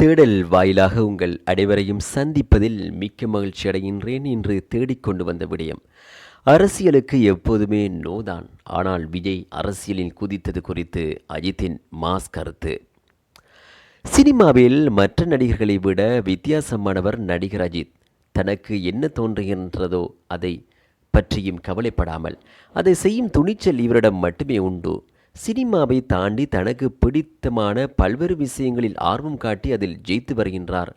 தேடல் வாயிலாக உங்கள் அனைவரையும் சந்திப்பதில் மிக்க மகிழ்ச்சி அடைகின்றேன் இன்று தேடிக்கொண்டு வந்த விடயம். அரசியலுக்கு எப்போதுமே நோதான் ஆனால் விஜய் அரசியலில் குதித்தது குறித்து அஜித்தின் மாஸ் கருத்து. சினிமாவில் மற்ற நடிகர்களை விட வித்தியாசமானவர் நடிகர் அஜித். தனக்கு என்ன தோன்றுகின்றதோ அதை பற்றியும் கவலைப்படாமல் அதை செய்யும் துணிச்சல் இவரிடம் மட்டுமே உண்டு. சினிமாவை தாண்டி தனக்கு பிடித்தமான பல்வேறு விஷயங்களில் ஆர்வம் காட்டி அதில் ஜெயித்து வருகின்றார்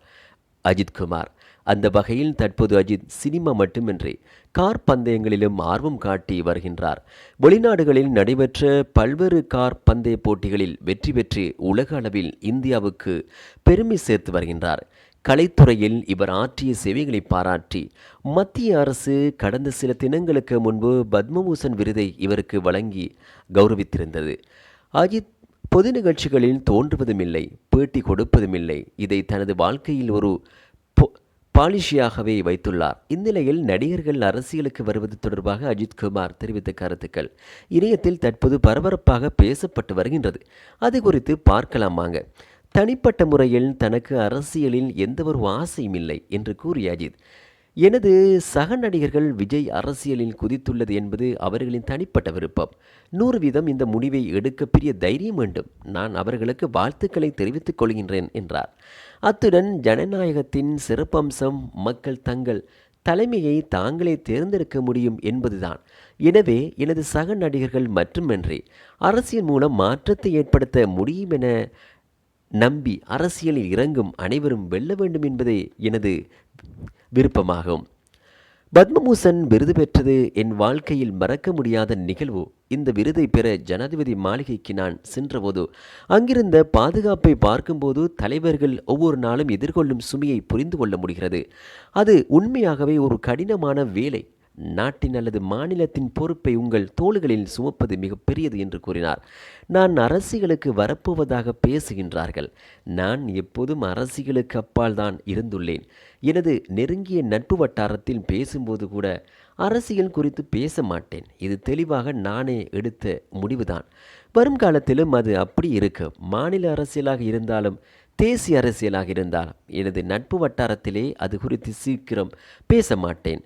அஜித் குமார். அந்த வகையில் தற்போது அஜித் சினிமா மட்டுமின்றி கார் பந்தயங்களிலும் ஆர்வம் காட்டி வருகின்றார். வெளிநாடுகளில் நடைபெற்ற பல்வேறு கார் பந்தய போட்டிகளில் வெற்றி பெற்று உலக அளவில் இந்தியாவுக்கு பெருமை சேர்த்து வருகின்றார். கலைத்துறையில் இவர் ஆற்றிய சேவைகளை பாராட்டி மத்திய அரசு கடந்த சில தினங்களுக்கு முன்பு பத்மபூஷன் விருதை இவருக்கு வழங்கி கௌரவித்திருந்தது. அஜித் பொது நிகழ்ச்சிகளில் தோன்றுவதுமில்லை பேட்டி கொடுப்பதுமில்லை. இதை தனது வாழ்க்கையில் ஒரு பாலிஷியாகவே வைத்துள்ளார். இந்நிலையில் நடிகர்கள் அரசியலுக்கு வருவது தொடர்பாக அஜித் குமார் தெரிவித்த கருத்துக்கள் இணையத்தில் தற்போது பரபரப்பாக பேசப்பட்டு வருகின்றது. அது குறித்து பார்க்கலாம் வாங்க தனிப்பட்ட முறையில் தனக்கு அரசியலில் எந்த ஒரு ஆசையும் இல்லை என்று கூறிய அஜித். எனது சக நடிகர்கள் விஜய் அரசியலில் குதித்துள்ளது என்பது அவர்களின் தனிப்பட்ட விருப்பம். நூறு வீதம் இந்த முடிவை எடுக்க பெரிய தைரியம் வேண்டும். நான் அவர்களுக்கு வாழ்த்துக்களை தெரிவித்துக் கொள்கின்றேன் என்றார். அத்துடன் ஜனநாயகத்தின் சிறப்பம்சம் மக்கள் தங்கள் தலைமையை தாங்களே தேர்ந்தெடுக்க முடியும் என்பதுதான். எனவே எனது சக நடிகர்கள் மட்டுமின்றி அரசியல் மூலம் மாற்றத்தை ஏற்படுத்த முடியும் என நம்பி அரசியலில் இறங்கும் அனைவரும் வெல்ல வேண்டும் என்பதே எனது விருப்பமாகும். பத்மபூஷன் விருது பெற்றது என் வாழ்க்கையில் மறக்க முடியாத நிகழ்வு. இந்த விருதை பெற ஜனாதிபதி மாளிகைக்கு நான் சென்றபோது அங்கிருந்த பாதுகாப்பை பார்க்கும்போது தலைவர்கள் ஒவ்வொரு நாளும் எதிர்கொள்ளும் சுமையை புரிந்து கொள்ள முடிகிறது. அது உண்மையாகவே ஒரு கடினமான வேலை. நாட்டின் அல்லது மாநிலத்தின் பொறுப்பை உங்கள் தோள்களில் சுமப்பது மிகப்பெரியது என்று கூறினார். நான் அரசிகளுக்கு வரப்போவதாக பேசுகின்றார்கள். நான் எப்போதும் அரசிகளுக்கு அப்பால் தான் இருந்துள்ளேன். எனது நெருங்கிய நட்பு வட்டாரத்தில் பேசும்போது கூட அரசியல் குறித்து பேச மாட்டேன். இது தெளிவாக நானே எடுத்த முடிவுதான். வரும் காலத்திலும் அது அப்படி இருக்கும் மாநில அரசியலாக இருந்தாலும் தேசிய அரசியலாக இருந்தாலும் எனது நட்பு வட்டாரத்திலே அது குறித்து சீக்கிரம் பேச மாட்டேன்.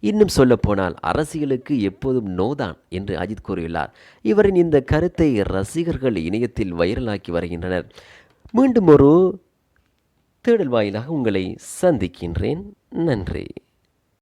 இன்னும் சொல்லப்போனால் அரசியலுக்கு எப்போதும் நோதான் என்று அஜித் கூறியுள்ளார். இவரின் இந்த கருத்தை ரசிகர்கள் இணையத்தில் வைரலாக்கி வருகின்றனர். மீண்டும் ஒரு தேடல் வாயிலாக உங்களை சந்திக்கின்றேன். நன்றி.